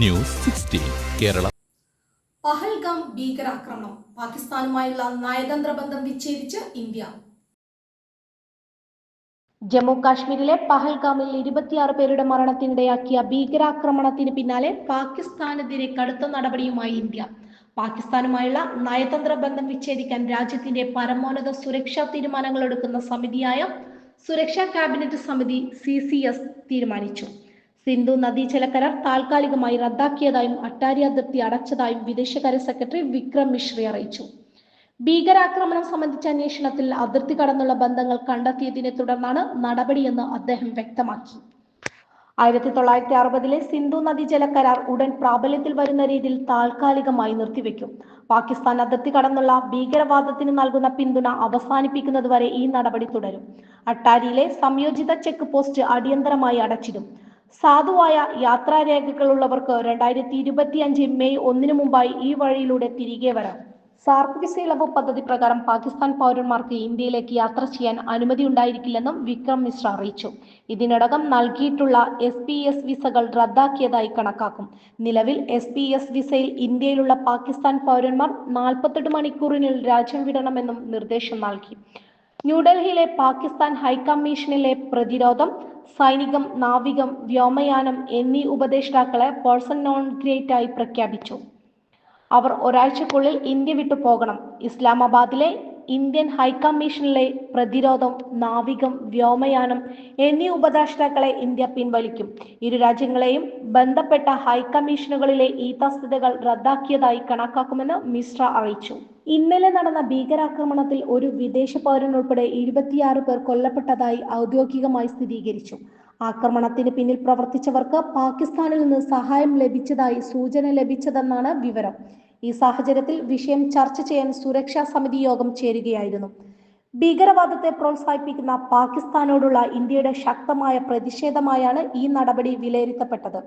News sixteen Kerala. Pahalgam ഭീകരാക്രമണം. പാകിസ്ഥാനുമായുള്ള നയതന്ത്ര ബന്ധം വിച്ഛേദിച്ച് ഇന്ത്യ. ജമ്മു കാശ്മീരിലെ പഹൽഗാമിൽ ഇരുപത്തിയാറ് പേരുടെ മരണത്തിനിടയാക്കിയ ഭീകരാക്രമണത്തിന് പിന്നാലെ പാകിസ്ഥാനെതിരെ കടുത്ത നടപടിയുമായി ഇന്ത്യ. പാകിസ്ഥാനുമായുള്ള നയതന്ത്ര ബന്ധം വിച്ഛേദിക്കാൻ രാജ്യത്തിന്റെ പരമോന്നത സുരക്ഷാ തീരുമാനങ്ങൾ എടുക്കുന്ന സമിതിയായ സുരക്ഷാ കാബിനറ്റ് സമിതി സി സി എസ് തീരുമാനിച്ചു. സിന്ധു നദീജല കരാർ താൽക്കാലികമായി റദ്ദാക്കിയതായും അട്ടാരി അതിർത്തി അടച്ചതായും വിദേശകാര്യ സെക്രട്ടറി വിക്രം മിശ്രി അറിയിച്ചു. ഭീകരാക്രമണം സംബന്ധിച്ച അന്വേഷണത്തിൽ അതിർത്തി കടന്നുള്ള ബന്ധങ്ങൾ കണ്ടെത്തിയതിനെ തുടർന്നാണ് നടപടിയെന്ന് അദ്ദേഹം വ്യക്തമാക്കി. ആയിരത്തി തൊള്ളായിരത്തി അറുപതിലെ സിന്ധു നദീജല കരാർ ഉടൻ പ്രാബല്യത്തിൽ വരുന്ന രീതിയിൽ താൽക്കാലികമായി നിർത്തിവെക്കും. പാകിസ്ഥാൻ അതിർത്തി കടന്നുള്ള ഭീകരവാദത്തിന് നൽകുന്ന പിന്തുണ അവസാനിപ്പിക്കുന്നതുവരെ ഈ നടപടി തുടരും. അട്ടാരിയിലെ സംയോജിത ചെക്ക് പോസ്റ്റ് അടിയന്തരമായി അടച്ചിടും. സാധുവായ യാത്രാരേഖകളുള്ളവർക്ക് രണ്ടായിരത്തി ഇരുപത്തി അഞ്ച് മെയ് ഒന്നിനു മുമ്പായി ഈ വഴിയിലൂടെ തിരികെ വരാം. സാർക്ക് വിസ ഇളവ് പദ്ധതി പ്രകാരം പാകിസ്ഥാൻ പൗരന്മാർക്ക് ഇന്ത്യയിലേക്ക് യാത്ര ചെയ്യാൻ അനുമതി ഉണ്ടായിരിക്കില്ലെന്നും വിക്രം മിശ്ര അറിയിച്ചു. ഇതിനോടകം നൽകിയിട്ടുള്ള എസ് പി എസ് വിസകൾ റദ്ദാക്കിയതായി കണക്കാക്കും. നിലവിൽ എസ് പി എസ് വിസയിൽ ഇന്ത്യയിലുള്ള പാകിസ്ഥാൻ പൗരന്മാർ നാൽപ്പത്തെട്ട് മണിക്കൂറിനുള്ളിൽ രാജ്യം വിടണമെന്നും നിർദ്ദേശം നൽകി. ന്യൂഡൽഹിയിലെ പാകിസ്ഥാൻ ഹൈക്കമ്മീഷനിലെ പ്രതിരോധം സൈനികം നാവികം വ്യോമയാനം എന്നീ ഉപദേഷ്ടാക്കളെ പേഴ്സൺ നോൺ ഗ്രേറ്റ് ആയി പ്രഖ്യാപിച്ചു. അവർ ഒരാഴ്ചക്കുള്ളിൽ ഇന്ത്യ വിട്ടു പോകണം ഇസ്ലാമാബാദിലെ ഇന്ത്യൻ ഹൈക്കമ്മീഷനിലെ പ്രതിരോധം നാവികം വ്യോമയാനം എന്നീ ഉപദേഷ്ടാക്കളെ ഇന്ത്യ പിൻവലിക്കും. ഇരു രാജ്യങ്ങളെയും ബന്ധപ്പെട്ട ഹൈക്കമ്മീഷനുകളിലെ ഈ തസ്തികകൾ റദ്ദാക്കിയതായി കണക്കാക്കുമെന്ന് മിശ്ര അറിയിച്ചു. ഇന്നലെ നടന്ന ഭീകരാക്രമണത്തിൽ ഒരു വിദേശ പൗരൻ ഉൾപ്പെടെ ഇരുപത്തിയാറ് പേർ കൊല്ലപ്പെട്ടതായി ഔദ്യോഗികമായി സ്ഥിരീകരിച്ചു. ആക്രമണത്തിന് പിന്നിൽ പ്രവർത്തിച്ചവർക്ക് പാകിസ്ഥാനിൽ നിന്ന് സഹായം ലഭിച്ചതായി സൂചന ലഭിച്ചതെന്നാണ് വിവരം. ഈ സാഹചര്യത്തിൽ വിഷയം ചർച്ച ചെയ്യാൻ സുരക്ഷാ സമിതി യോഗം ചേരുകയായിരുന്നു. ഭീകരവാദത്തെ പ്രോത്സാഹിപ്പിക്കുന്ന പാകിസ്ഥാനോടുള്ള ഇന്ത്യയുടെ ശക്തമായ പ്രതിഷേധമായാണ് ഈ നടപടി വിലയിരുത്തപ്പെട്ടത്.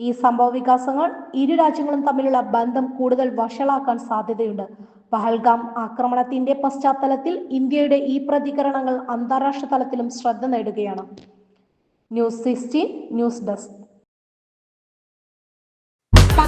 ഈ സംഭവ വികാസങ്ങൾ ഇരു രാജ്യങ്ങളും തമ്മിലുള്ള ബന്ധം കൂടുതൽ വഷളാക്കാൻ സാധ്യതയുണ്ട്. പഹൽഗാം ആക്രമണത്തിന്റെ പശ്ചാത്തലത്തിൽ ഇന്ത്യയുടെ ഈ പ്രതികരണങ്ങൾ അന്താരാഷ്ട്ര തലത്തിലും ശ്രദ്ധ നേടുകയാണ്. News sixteen news desk.